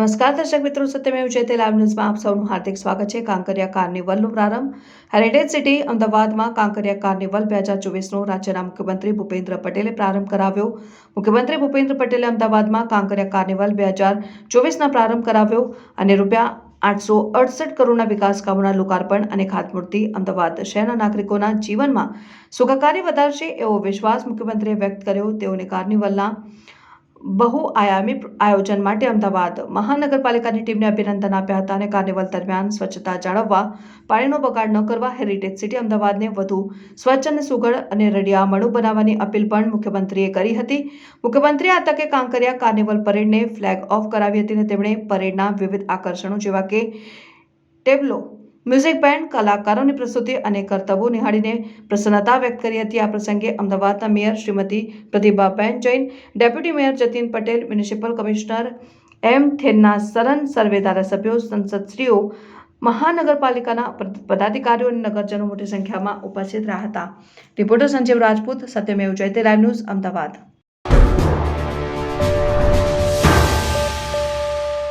નમસ્કાર દર્શક મિત્રો સત્યમેવ જયતે લાઈવ ન્યૂઝમાં આપ સૌનું હાર્દિક સ્વાગત છે. કાંકરિયા કાર્નિવલનો પ્રારંભ. હેરિટેજ સિટી અમદાવાદમાં કાંકરિયા કાર્નિવલ બે હજાર ચોવીસનો રાજ્યના મુખ્યમંત્રી ભૂપેન્દ્ર પટેલે પ્રારંભ કરાવ્યો. મુખ્યમંત્રી ભૂપેન્દ્ર પટેલે અમદાવાદમાં કાંકરિયા કાર્નિવલ બે હજાર ચોવીસના પ્રારંભ કરાવ્યો અને રૂપિયા આઠસો અડસઠ કરોડના વિકાસ કામોના લોકાર્પણ અને ખાતમુહૂર્તે અમદાવાદ શહેરના નાગરિકોના જીવનમાં સુખાકારી વધારશે એવો વિશ્વાસ મુખ્યમંત્રીએ વ્યક્ત કર્યો. તેઓને કાર્નિવલના બહુઆયામી આયોજન માટે અમદાવાદ મહાનગરપાલિકાની ટીમને અભિનંદન આપ્યા હતા અને કાર્નિવલ દરમિયાન સ્વચ્છતા જાળવવા, પાણીનો બગાડ ન કરવા હેરિટેજ સિટી અમદાવાદને વધુ સ્વચ્છ અને સુઘડ અને રડિયામણું બનાવવાની અપીલ પણ મુખ્યમંત્રીએ કરી હતી. મુખ્યમંત્રીએ આ તકે કાંકરિયા કાર્નિવલ પરેડને ફ્લેગ ઓફ કરાવી હતી અને તેમણે પરેડના વિવિધ આકર્ષણો જેવા કે ટેબ્લો મ્યુઝિક બેન્ડ, કલાકારોની પ્રસ્તુતિ અને કરતબો નિહાળીને પ્રસન્નતા વ્યક્ત કરી હતી. આ પ્રસંગે અમદાવાદના mayor Shrimati Pratibhaben Jain, deputy mayor Jatin Patel, municipal commissioner M Thennarasan સર્વે ધારાસભ્યો, સંસદશ્રીઓ, મહાનગરપાલિકાના પદાધિકારીઓ અને નગરજનો મોટી સંખ્યામાં ઉપસ્થિત રહ્યા હતા. Reporter Sanjeev Rajput, Satyamev Jayate, live news Ahmedabad.